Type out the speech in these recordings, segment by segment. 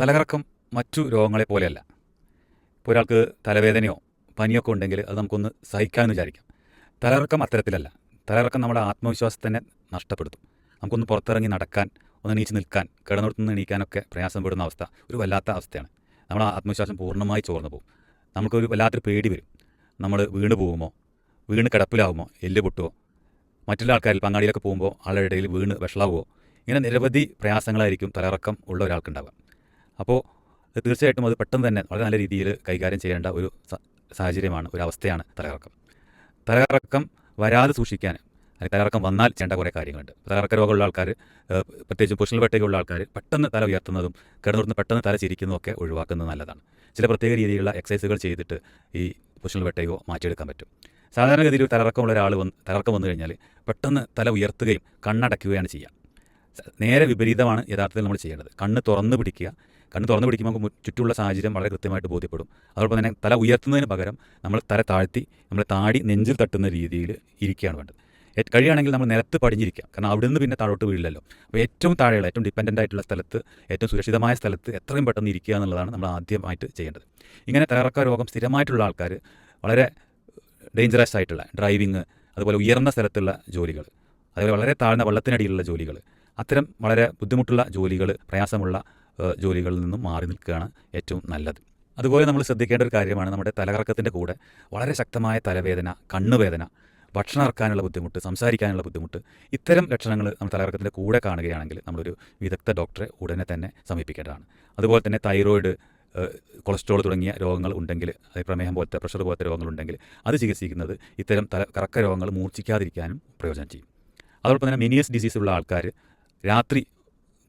തലകറക്കം മറ്റു രോഗങ്ങളെ പോലെയല്ല. ഇപ്പോൾ ഒരാൾക്ക് തലവേദനയോ പനിയൊക്കെ ഉണ്ടെങ്കിൽ അത് നമുക്കൊന്ന് സഹിക്കാമെന്ന് വിചാരിക്കാം. തലകറക്കം അത്തരത്തിലല്ല. തലകറക്കം നമ്മുടെ ആത്മവിശ്വാസത്തെ തന്നെ നഷ്ടപ്പെടുത്തും. നമുക്കൊന്ന് പുറത്തിറങ്ങി നടക്കാൻ ഒന്ന് എണീച്ച് നിൽക്കാൻ കിടന്നിടത്തുനിന്ന് എണീക്കാനൊക്കെ പ്രയാസപ്പെടുന്ന അവസ്ഥ ഒരു വല്ലാത്ത അവസ്ഥയാണ്. നമ്മുടെ ആത്മവിശ്വാസം പൂർണമായി ചോർന്നു പോകും. നമുക്കൊരു വല്ലാത്തൊരു പേടി വരും. നമ്മൾ വീണ് പോകുമോ? വീണ് കിടപ്പിലാവുമോ? എല്ല് പൊട്ടുമോ മറ്റുള്ള ആൾക്കാരിൽ പങ്കാളിയിലൊക്കെ പോകുമ്പോൾ ആളുടെ ഇടയിൽ വീണ് വിഷളാവുമോ ഇങ്ങനെ നിരവധി പ്രയാസങ്ങളായിരിക്കും തലകറക്കം ഉള്ള ഒരാൾക്കുണ്ടാവുക. അപ്പോൾ തീർച്ചയായിട്ടും അത് പെട്ടെന്ന് തന്നെ വളരെ നല്ല രീതിയിൽ കൈകാര്യം ചെയ്യേണ്ട ഒരു സാഹചര്യമാണ് ഒരു അവസ്ഥയാണ് തലകറക്കം. തലകറക്കം വരാതെ സൂക്ഷിക്കാൻ അല്ലെങ്കിൽ തലകറക്കം വന്നാൽ ചെയ്യേണ്ട കുറേ കാര്യങ്ങളുണ്ട്. തലകറക്ക രോഗമുള്ള ആൾക്കാർ പ്രത്യേകിച്ച് പുഷണൽ വെട്ടയുള്ള ആൾക്കാർ പെട്ടെന്ന് തല ഉയർത്തുന്നതും കിടന്നുറന്ന് പെട്ടെന്ന് തല ചിരിക്കുന്നതും ഒക്കെ ഒഴിവാക്കുന്നത് നല്ലതാണ്. ചില പ്രത്യേക രീതിയിലുള്ള എക്സസൈസുകൾ ചെയ്തിട്ട് ഈ പുഷണൽ വെട്ടയോ മാറ്റിയെടുക്കാൻ പറ്റും. സാധാരണഗതിയിൽ തലകറക്കമുള്ള ഒരാൾ വന്ന് തലകറക്കം വന്നു കഴിഞ്ഞാൽ പെട്ടെന്ന് തല ഉയർത്തുകയും കണ്ണടയ്ക്കുകയാണ് ചെയ്യുക. നേരെ വിപരീതമാണ് യഥാർത്ഥത്തിൽ നമ്മൾ ചെയ്യേണ്ടത്. കണ്ണ് തുറന്ന് പിടിക്കുക കണ്ണ് തുറന്നു പിടിക്കുമ്പോൾ നമുക്ക് ചുറ്റുമുള്ള സാഹചര്യം വളരെ കൃത്യമായിട്ട് ബോധ്യപ്പെടും. അതോടൊപ്പം തന്നെ തല ഉയർത്തുന്നതിന് പകരം നമ്മൾ തല താഴ്ത്തി നമ്മൾ താടി നെഞ്ചിൽ തട്ടുന്ന രീതിയിൽ ഇരിക്കുകയാണ് വേണ്ടത്. കഴിയുകയാണെങ്കിൽ നമ്മൾ നിലത്ത് പടിഞ്ഞിരിക്കുക കാരണം അവിടെ നിന്ന് പിന്നെ താഴോട്ട് വീഴില്ലല്ലോ. അപ്പോൾ ഏറ്റവും താഴെയുള്ള ഏറ്റവും ഡിപ്പെൻഡന്റ് ആയിട്ടുള്ള സ്ഥലത്ത് ഏറ്റവും സുരക്ഷിതമായ സ്ഥലത്ത് എത്രയും പെട്ടെന്ന് ഇരിക്കുക എന്നുള്ളതാണ് നമ്മൾ ആദ്യമായിട്ട് ചെയ്യേണ്ടത്. ഇങ്ങനെ തയ്യാറക്ക രോഗം സ്ഥിരമായിട്ടുള്ള ആൾക്കാർ വളരെ ഡേഞ്ചറസ് ആയിട്ടുള്ള ഡ്രൈവിങ് അതുപോലെ ഉയർന്ന സ്ഥലത്തുള്ള ജോലികൾ അതുപോലെ വളരെ താഴ്ന്ന വെള്ളത്തിനടിയിലുള്ള ജോലികൾ അത്തരം വളരെ ബുദ്ധിമുട്ടുള്ള ജോലികൾ പ്രയാസമുള്ള ജോലികളിൽ നിന്നും മാറി നിൽക്കുകയാണ് ഏറ്റവും നല്ലത്. അതുപോലെ നമ്മൾ ശ്രദ്ധിക്കേണ്ട ഒരു കാര്യമാണ് നമ്മുടെ തലകറക്കത്തിന്റെ കൂടെ വളരെ ശക്തമായ തലവേദന കണ്ണുവേദന ഭക്ഷണം ഇറക്കാനുള്ള ബുദ്ധിമുട്ട് സംസാരിക്കാനുള്ള ബുദ്ധിമുട്ട് ഇത്തരം ലക്ഷണങ്ങൾ നമ്മൾ തലകറക്കത്തിന്റെ കൂടെ കാണുകയാണെങ്കിൽ നമ്മളൊരു വിദഗ്ധ ഡോക്ടറെ ഉടനെ തന്നെ സമീപിക്കേണ്ടതാണ്. അതുപോലെ തന്നെ തൈറോയിഡ് കൊളസ്ട്രോൾ തുടങ്ങിയ രോഗങ്ങൾ ഉണ്ടെങ്കിൽ അതായത് പ്രമേഹം പോലത്തെ പ്രഷർ പോലത്തെ രോഗങ്ങളുണ്ടെങ്കിൽ അത് ചികിത്സിക്കുന്നത് ഇത്തരം തല കറക്ക രോഗങ്ങൾ മൂർച്ഛിക്കാതിരിക്കാനും പ്രയോജനം ചെയ്യും. അതോടൊപ്പം തന്നെ മിനിയസ് ഡിസീസുള്ള ആൾക്കാർ രാത്രി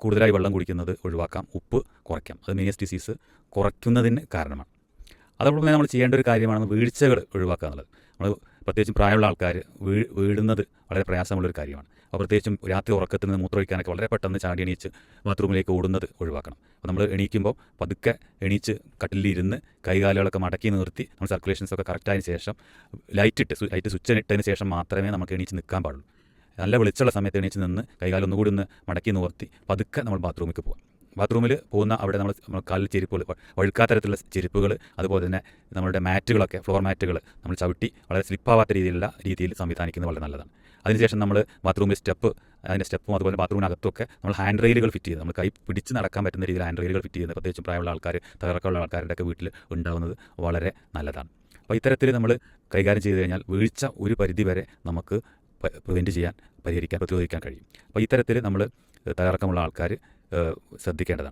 കൂടുതലായി വെള്ളം കുടിക്കുന്നത് ഒഴിവാക്കാം. ഉപ്പ് കുറയ്ക്കാം. അത് മിനിയസ് ഡിസീസ് കുറയ്ക്കുന്നതിന് കാരണമാണ്. അതോടൊപ്പം നമ്മൾ ചെയ്യേണ്ട ഒരു കാര്യമാണ് വീഴ്ചകൾ ഒഴിവാക്കുക എന്നുള്ളത്. നമ്മൾ പ്രത്യേകിച്ചും പ്രായമുള്ള ആൾക്കാർ വീ വീഴുന്നത് വളരെ പ്രയാസമുള്ള ഒരു കാര്യമാണ്. അപ്പോൾ പ്രത്യേകിച്ചും രാത്രി ഉറക്കത്തിൽ നിന്ന് മൂത്രമൊഴിക്കാനൊക്കെ വളരെ പെട്ടെന്ന് ചാടി എണീച്ച് ബാത്റൂമിലേക്ക് ഓടുന്നത് ഒഴിവാക്കണം. അപ്പോൾ നമ്മൾ എണീക്കുമ്പോൾ പതുക്കെ എണീച്ച് കട്ടിലിരുന്ന് കൈകാലുകളൊക്കെ മടക്കി നിർത്തി നമ്മൾ സർക്കുലേഷൻസ് ഒക്കെ കറക്റ്റായതിനു ശേഷം ലൈറ്റ് ഇട്ട് ലൈറ്റ് സ്വിച്ച് ഇട്ടതിന് ശേഷം മാത്രമേ നമുക്ക് എണീച്ച് നിൽക്കാൻ പാടുള്ളൂ. നല്ല വെളിച്ചുള്ള സമയത്ത് എണീച്ച് നിന്ന് കൈകാലം ഒന്നുകൂടി ഒന്ന് മടക്കി നിവർത്തി. പതുക്കെ നമ്മൾ ബാത്റൂമിലേക്ക് പോകാം ബാത്റൂമിൽ പോകുന്ന അവിടെ നമ്മൾ നമ്മൾ കാലിൽ ചെരുപ്പുകൾ വഴുക്കാത്ത തരത്തിലുള്ള ചെരുപ്പുകൾ അതുപോലെ തന്നെ നമ്മുടെ മാറ്റുകളൊക്കെ ഫ്ലോർ മാറ്റുകൾ നമ്മൾ ചവിട്ടി വളരെ സ്ലിപ്പാവാത്ത രീതിയിലുള്ള രീതിയിൽ സംവിധാനിക്കുന്നത് വളരെ നല്ലതാണ്. അതിനുശേഷം നമ്മൾ ബാത്റൂമിൽ സ്റ്റെപ്പ് അതിന്റെ സ്റ്റെപ്പും അതുപോലെ ബാത്റൂമിനകത്തൊക്കെ നമ്മൾ ഹാൻഡ് റെയിലുകൾ ഫിറ്റ് ചെയ്ത് നമ്മൾ കൈ പിടിച്ച് നടക്കാൻ പറ്റുന്ന രീതിയിൽ ഹാൻഡ് റെയിലുകൾ ഫിറ്റ് ചെയ്യുന്നത്. പ്രത്യേകിച്ചും പ്രായമുള്ള ആൾക്കാർ തകർക്കമുള്ള ആൾക്കാരുടെ ഒക്കെ വീട്ടിൽ ഉണ്ടാകുന്നത് വളരെ നല്ലതാണ്. അപ്പോൾ ഇത്തരത്തിൽ നമ്മൾ കൈകാര്യം ചെയ്ത് കഴിഞ്ഞാൽ വീഴ്ച ഒരു പരിധി വരെ നമുക്ക് പ്രിവെന്റ് ചെയ്യാൻ പരിഹരിക്കാൻ പ്രതിരോധിക്കാൻ കഴിയും. അപ്പോൾ ഇത്തരത്തിൽ നമ്മൾ തകർക്കമുള്ള ആൾക്കാർ ശ്രദ്ധിക്കേണ്ടതാണ്.